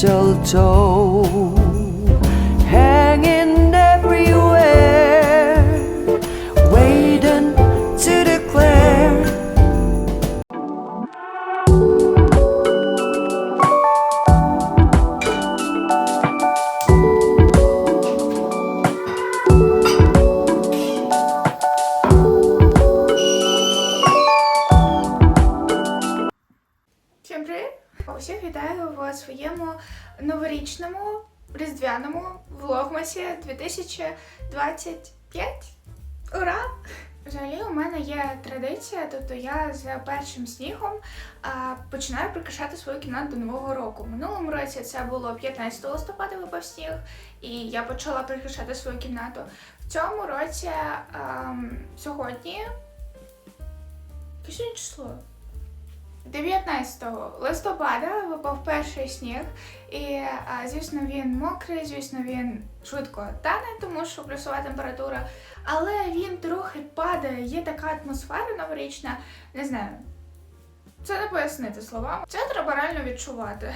走走 різдвяному влогмасі 2025. Ура! Взагалі, у мене є традиція, тобто я з першим снігом а, починаю прикрашати свою кімнату до Нового року. Минулому році це було 15 листопада випав сніг, і я почала прикрашати свою кімнату. В цьому році ам, сьогодні. Яке число? 19 листопада випав перший сніг, і звісно він мокрий, звісно, він швидко тане, тому що плюсова температура, але він трохи падає, є така атмосфера новорічна, не знаю. Це не пояснити словами. Це треба реально відчувати.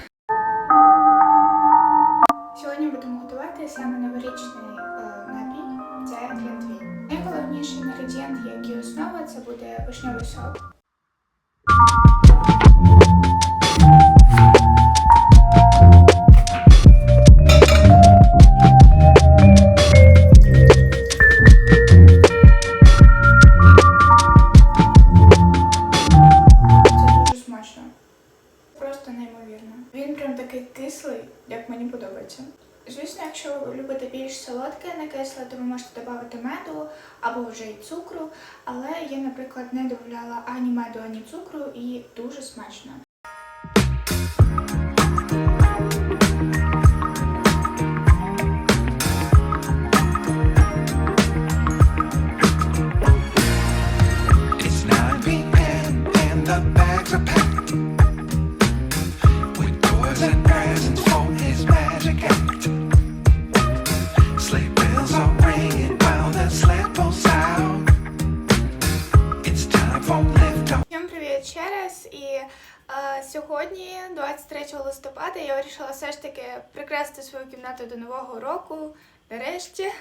Сьогодні будемо готувати саме новорічний е, напій. Це глінтвейн. Найголовніший інгредієнт, як і основа, це буде вишневий сок. Солодке, не кисле, то ви можете додати меду або вже й цукру. Але я, наприклад, не додавала ані меду, ані цукру, і дуже смачно. Привіт. І е, сьогодні, 23 листопада, я вирішила все ж таки прикрасити свою кімнату до Нового року. Нарешті.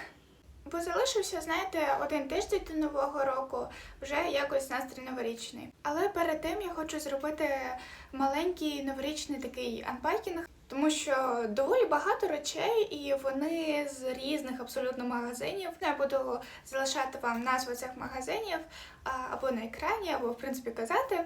Бо залишився, знаєте, один тиждень до Нового року, вже якось настрій новорічний. Але перед тим я хочу зробити маленький новорічний такий анпакінг, тому що доволі багато речей, і вони з різних абсолютно магазинів. Я буду залишати вам назви цих магазинів або на екрані, або в принципі казати,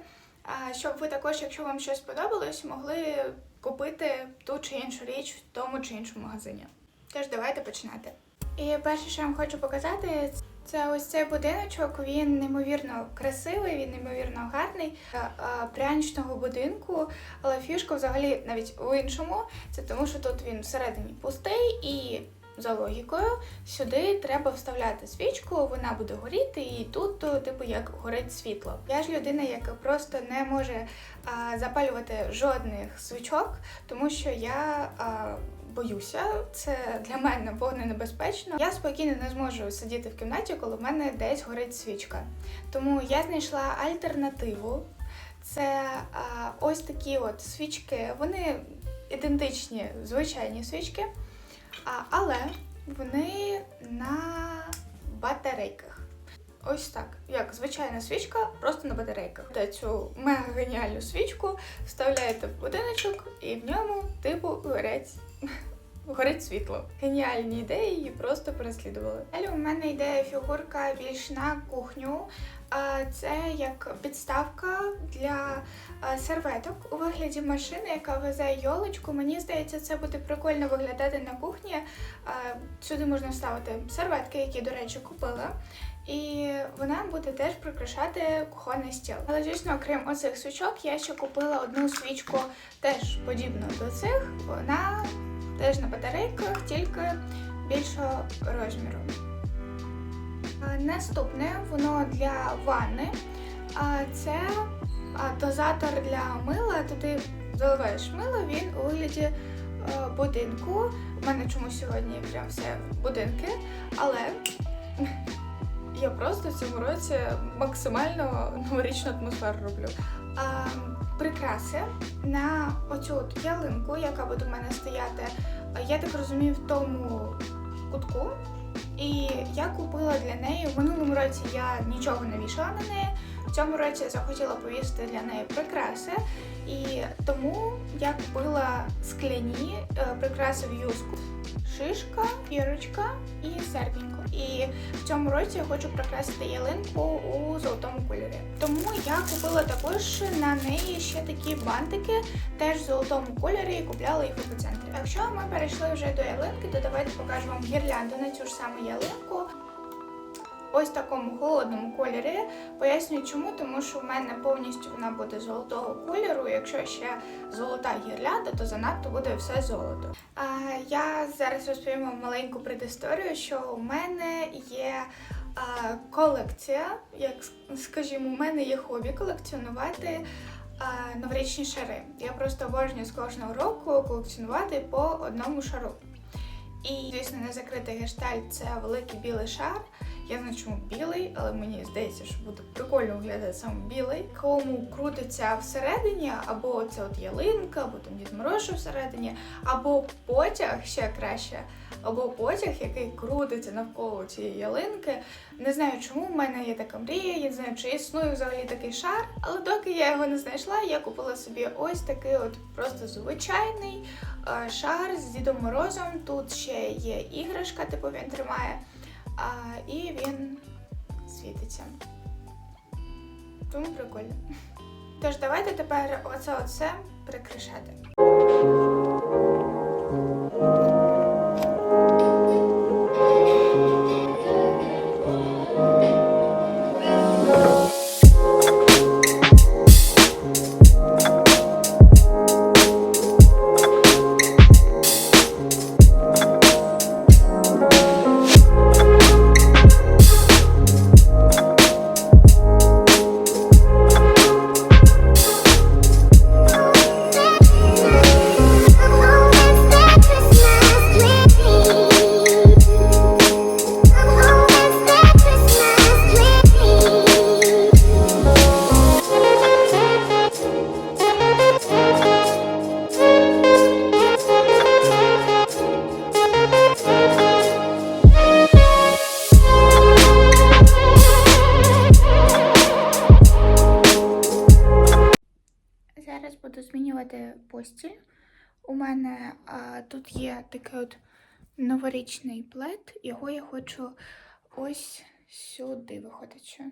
щоб ви також, якщо вам щось сподобалось, могли купити ту чи іншу річ в тому чи іншому магазині. Тож давайте починати. І перше, що я вам хочу показати, це ось цей будиночок. Він неймовірно красивий, він неймовірно гарний Е, е, пряничного будинку. Але фішка взагалі навіть у іншому. Це тому, що тут він всередині пустий і. За логікою, сюди треба вставляти свічку, вона буде горіти, і тут, типу, як горить світло. Я ж людина, яка просто не може а, запалювати жодних свічок, тому що я а, боюся, це для мене вогненебезпечно. Я спокійно не зможу сидіти в кімнаті, коли в мене десь горить свічка. Тому я знайшла альтернативу. Це а, ось такі от свічки. Вони ідентичні звичайні свічки, а, але вони на батарейках. Ось так, як звичайна свічка, просто на батарейках. Та цю мега геніальну свічку вставляєте в будиночок, і в ньому типу горять. Горить світло. Геніальні ідеї її просто переслідували. Далі у мене йде фігурка більш на кухню. Це як підставка для серветок у вигляді машини, яка везе йолочку. Мені здається, це буде прикольно виглядати на кухні. Сюди можна вставити серветки, які, до речі, купила. І вона буде теж прикрашати кухонний стіл. Але звісно, окрім оцих свічок, я ще купила одну свічку теж подібну до цих. Вона теж на батарейках, тільки більшого розміру. Наступне воно для ванни. Це дозатор для мила. Туди заливаєш мило, він у вигляді е, будинку. У мене чомусь сьогодні прям все будинки, але я просто в цьому році максимально новорічну атмосферу роблю. А, прикраси на оцю от ялинку, яка буде в мене стояти. Я так розумію, в тому кутку. І я купила для неї в минулому році я нічого не вішала на неї. В цьому році я захотіла повісити для неї прикраси, і тому я купила скляні е, прикраси в юску. Шишка, ірочка і серденько. І в цьому році я хочу прикрасити ялинку у золотому кольорі. Тому я купила також на неї ще такі бантики, теж в золотому кольорі, і купляла їх у центрі. Якщо ми перейшли вже до ялинки, то давайте покажу вам гірлянду на цю ж саму ялинку. Ось такому холодному кольорі. Пояснюю чому, тому що в мене повністю вона буде золотого кольору. Якщо ще золота гірлянда, то занадто буде все золото. А, я зараз розповім вам маленьку предісторію, що у мене є колекція, як скажімо, у мене є хобі колекціонувати. Новорічні шари. Я просто обожнюю з кожного року колекціонувати по одному шару. І, звісно, не закритий гештальт це великий білий шар. Я знаю, чому білий, але мені здається, що буде прикольно виглядати саме білий. Кому крутиться всередині, або це от ялинка, або там Дід Мороз всередині, або потяг ще краще, або потяг, який крутиться навколо цієї ялинки. Не знаю, чому в мене є така мрія, я не знаю, чи існує взагалі такий шар, але доки я його не знайшла, я купила собі ось такий от просто звичайний е, шар з Дідом Морозом. Тут ще є іграшка, типу він тримає, і він світиться. Тому прикольно. Тож давайте тепер оце оце прикрашати. гості. У мене а, тут є такий от новорічний плед, його я хочу ось сюди виходячи.